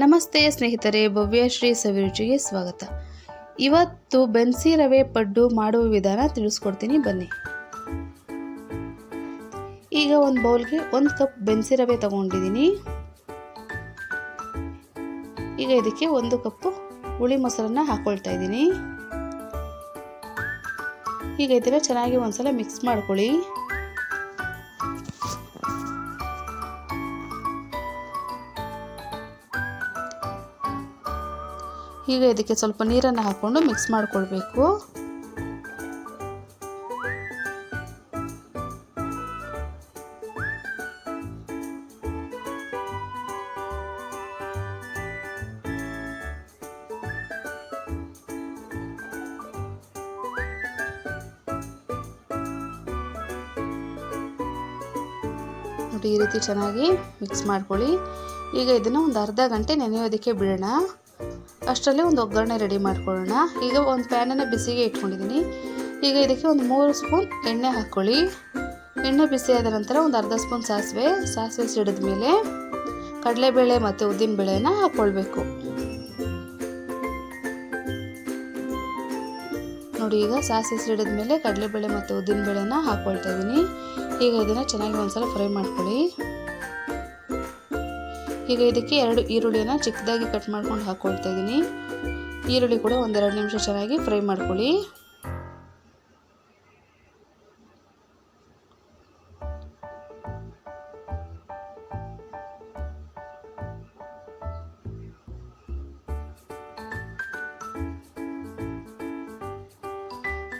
ನಮಸ್ತೆ ಸ್ನೇಹಿತರೆ ಭವ್ಯಶ್ರೀ ಸವಿರುಚಿಗೆ ಸ್ವಾಗತ. ಇವತ್ತು ಬೆನ್ಸಿ ರವೆ ಪಡ್ಡು ಮಾಡುವ ವಿಧಾನ ತಿಳಿಸ್ಕೊಡ್ತೀನಿ, ಬನ್ನಿ. ಈಗ ಒಂದು ಬೌಲ್ಗೆ ಒಂದು ಕಪ್ ಬೆನ್ಸಿ ರವೆ ತಗೊಂಡಿದ್ದೀನಿ. ಈಗ ಇದಕ್ಕೆ ಒಂದು ಕಪ್ಪು ಹುಳಿ ಮೊಸರನ್ನ ಹಾಕೊಳ್ತಾ ಇದ್ದೀನಿ. ಈಗ ಇದನ್ನು ಚೆನ್ನಾಗಿ ಒಂದ್ಸಲ ಮಿಕ್ಸ್ ಮಾಡ್ಕೊಳ್ಳಿ. ಈಗ ಇದಕ್ಕೆ ಸ್ವಲ್ಪ ನೀರನ್ನು ಹಾಕ್ಕೊಂಡು ಮಿಕ್ಸ್ ಮಾಡಿಕೊಳ್ಬೇಕು. ನೋಡಿ ಈ ರೀತಿ ಚೆನ್ನಾಗಿ ಮಿಕ್ಸ್ ಮಾಡ್ಕೊಳ್ಳಿ. ಈಗ ಇದನ್ನು ಒಂದು ಅರ್ಧ ಗಂಟೆ ನೆನೆಯೋದಕ್ಕೆ ಬಿಡೋಣ. ಅಷ್ಟರಲ್ಲಿ ಒಂದು ಒಗ್ಗರಣೆ ರೆಡಿ ಮಾಡ್ಕೊಳ್ಳೋಣ. ಈಗ ಒಂದು ಪ್ಯಾನನ್ನು ಬಿಸಿಗೆ ಇಟ್ಕೊಂಡಿದ್ದೀನಿ ಈಗ ಇದಕ್ಕೆ ಒಂದು ಮೂರು ಸ್ಪೂನ್ ಎಣ್ಣೆ ಹಾಕ್ಕೊಳ್ಳಿ. ಎಣ್ಣೆ ಬಿಸಿಯಾದ ನಂತರ ಒಂದು ಅರ್ಧ ಸ್ಪೂನ್ ಸಾಸಿವೆ ಸಾಸಿವೆ ಸಿಡಿದ ಮೇಲೆ ಕಡಲೆಬೇಳೆ ಮತ್ತು ಉದ್ದಿನ ಬೇಳೆನ ಹಾಕ್ಕೊಳ್ಬೇಕು. ನೋಡಿ, ಈಗ ಸಾಸಿವೆ ಸಿಡಿದ ಮೇಲೆ ಕಡಲೆಬೇಳೆ ಮತ್ತು ಉದ್ದಿನ ಬೇಳೆನ ಹಾಕ್ಕೊಳ್ತಾ ಇದ್ದೀನಿ ಈಗ ಇದನ್ನು ಚೆನ್ನಾಗಿ ಒಂದ್ಸಲ ಫ್ರೈ ಮಾಡ್ಕೊಳ್ಳಿ. ಈಗ ಇದಕ್ಕೆ ಎರಡು ಈರುಳ್ಳಿನ ಚಿಕ್ಕದಾಗಿ ಕಟ್ ಮಾಡ್ಕೊಂಡು ಹಾಕ್ಕೊಳ್ತಾ ಇದ್ದೀನಿ. ಈರುಳ್ಳಿ ಕೂಡ ಒಂದೆರಡು ನಿಮಿಷ ಚೆನ್ನಾಗಿ ಫ್ರೈ ಮಾಡ್ಕೊಳ್ಳಿ.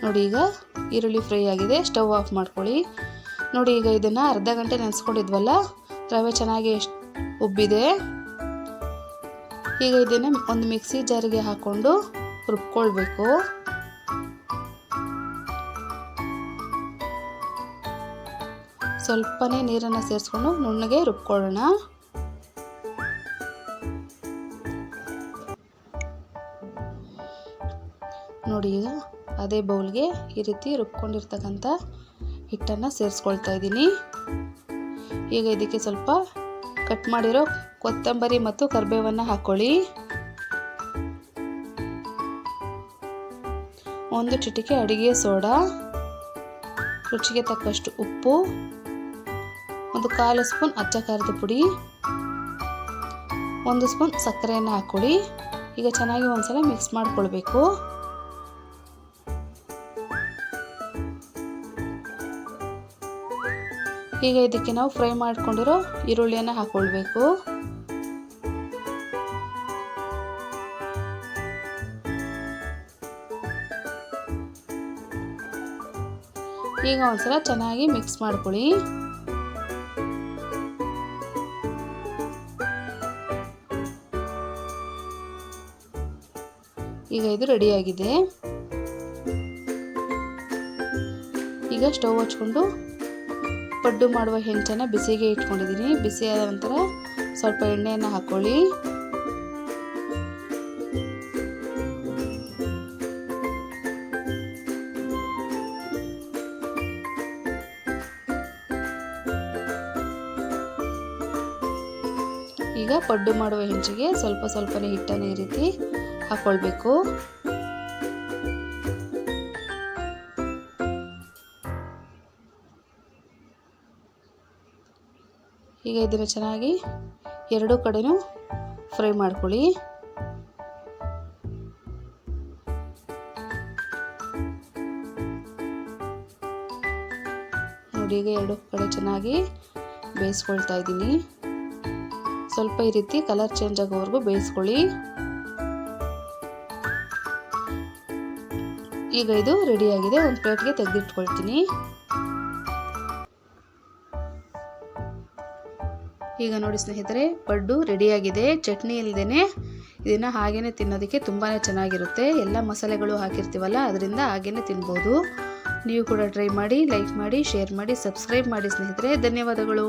ನೋಡಿ ಈಗ ಈರುಳ್ಳಿ ಫ್ರೈ ಆಗಿದೆ, ಸ್ಟವ್ ಆಫ್ ಮಾಡ್ಕೊಳ್ಳಿ. ನೋಡಿ ಈಗ ಇದನ್ನು ಅರ್ಧ ಗಂಟೆ ನೆನೆಸ್ಕೊಂಡಿದ್ವಲ್ಲ, ರವೆ ಚೆನ್ನಾಗಿ ಉಬ್ಬಿದೆ. ಈಗ ಇದನ್ನು ಒಂದು ಮಿಕ್ಸಿ ಜಾರಿಗೆ ಹಾಕ್ಕೊಂಡು ರುಬ್ಕೊಳ್ಬೇಕು. ಸ್ವಲ್ಪನೇ ನೀರನ್ನು ಸೇರಿಸ್ಕೊಂಡು ನುಣ್ಣಗೆ ರುಬ್ಕೊಳ್ಳೋಣ. ನೋಡಿ ಈಗ ಅದೇ ಬೌಲ್ಗೆ ಈ ರೀತಿ ರುಬ್ಕೊಂಡಿರ್ತಕ್ಕಂಥ ಹಿಟ್ಟನ್ನು ಸೇರಿಸ್ಕೊಳ್ತಾ ಇದ್ದೀನಿ. ಈಗ ಇದಕ್ಕೆ ಸ್ವಲ್ಪ ಕಟ್ ಮಾಡಿರೋ ಕೊತ್ತಂಬರಿ ಮತ್ತು ಕರಿಬೇವನ್ನು ಹಾಕ್ಕೊಳ್ಳಿ ಒಂದು ಚಿಟಿಕೆ ಅಡಿಗೆ ಸೋಡಾ, ರುಚಿಗೆ ತಕ್ಕಷ್ಟು ಉಪ್ಪು, ಒಂದು ಕಾಲು ಸ್ಪೂನ್ ಅಚ್ಚ ಖಾರದ ಪುಡಿ, ಒಂದು ಸ್ಪೂನ್ ಸಕ್ಕರೆಯನ್ನು ಹಾಕೊಳ್ಳಿ. ಈಗ ಚೆನ್ನಾಗಿ ಒಂದ್ಸಲ ಮಿಕ್ಸ್ ಮಾಡಿಕೊಳ್ಬೇಕು. ಈಗ ಇದಕ್ಕೆ ನಾವು ಫ್ರೈ ಮಾಡ್ಕೊಂಡಿರೋ ಈರುಳ್ಳಿಯನ್ನು ಹಾಕ್ಕೊಳ್ಬೇಕು ಈಗ ಒಂದ್ಸಲ ಚೆನ್ನಾಗಿ ಮಿಕ್ಸ್ ಮಾಡ್ಕೊಳ್ಳಿ. ಈಗ ಇದು ರೆಡಿಯಾಗಿದೆ. ಈಗ ಸ್ಟವ್ ಹಚ್ಕೊಂಡು ಪಡ್ಡು ಮಾಡುವ ಹೆಂಚನ್ನು ಬಿಸಿಗೆ ಇಟ್ಕೊಂಡಿದ್ದೀನಿ. ಬಿಸಿಯಾದ ನಂತರ ಸ್ವಲ್ಪ ಎಣ್ಣೆಯನ್ನು ಹಾಕ್ಕೊಳ್ಳಿ ಈಗ ಪಡ್ಡು ಮಾಡುವ ಹೆಂಚಿಗೆ ಸ್ವಲ್ಪ ಸ್ವಲ್ಪನೇ ಹಿಟ್ಟನ್ನು ಈ ರೀತಿ ಹಾಕ್ಕೊಳ್ಬೇಕು ಈಗ ಇದನ್ನು ಚೆನ್ನಾಗಿ ಎರಡೂ ಕಡೆಯೂ ಫ್ರೈ ಮಾಡ್ಕೊಳ್ಳಿ. ನೋಡಿ, ಈಗ ಎರಡು ಕಡೆ ಚೆನ್ನಾಗಿ ಬೇಯಿಸ್ಕೊಳ್ತಾ ಇದ್ದೀನಿ. ಸ್ವಲ್ಪ ಈ ರೀತಿ ಕಲರ್ ಚೇಂಜ್ ಆಗೋವರೆಗೂ ಬೇಯಿಸ್ಕೊಳ್ಳಿ. ಈಗ ಇದು ರೆಡಿಯಾಗಿದೆ ಒಂದು ಪ್ಲೇಟ್ಗೆ ತೆಗೆದಿಟ್ಕೊಳ್ತೀನಿ. ಈಗ ನೋಡಿ ಸ್ನೇಹಿತರೆ, ಪಡ್ಡು ರೆಡಿಯಾಗಿದೆ, ಚಟ್ನಿ ಇಲ್ಲದೇ ಇದನ್ನು ಹಾಗೇ ತಿನ್ನೋದಕ್ಕೆ ತುಂಬಾ ಚೆನ್ನಾಗಿರುತ್ತೆ. ಎಲ್ಲ ಮಸಾಲೆಗಳು ಹಾಕಿರ್ತೀವಲ್ಲ, ಅದರಿಂದ ಹಾಗೇ ತಿನ್ಬೋದು. ನೀವು ಕೂಡ ಟ್ರೈ ಮಾಡಿ, ಲೈಕ್ ಮಾಡಿ, ಶೇರ್ ಮಾಡಿ, ಸಬ್ಸ್ಕ್ರೈಬ್ ಮಾಡಿ ಸ್ನೇಹಿತರೆ. ಧನ್ಯವಾದಗಳು.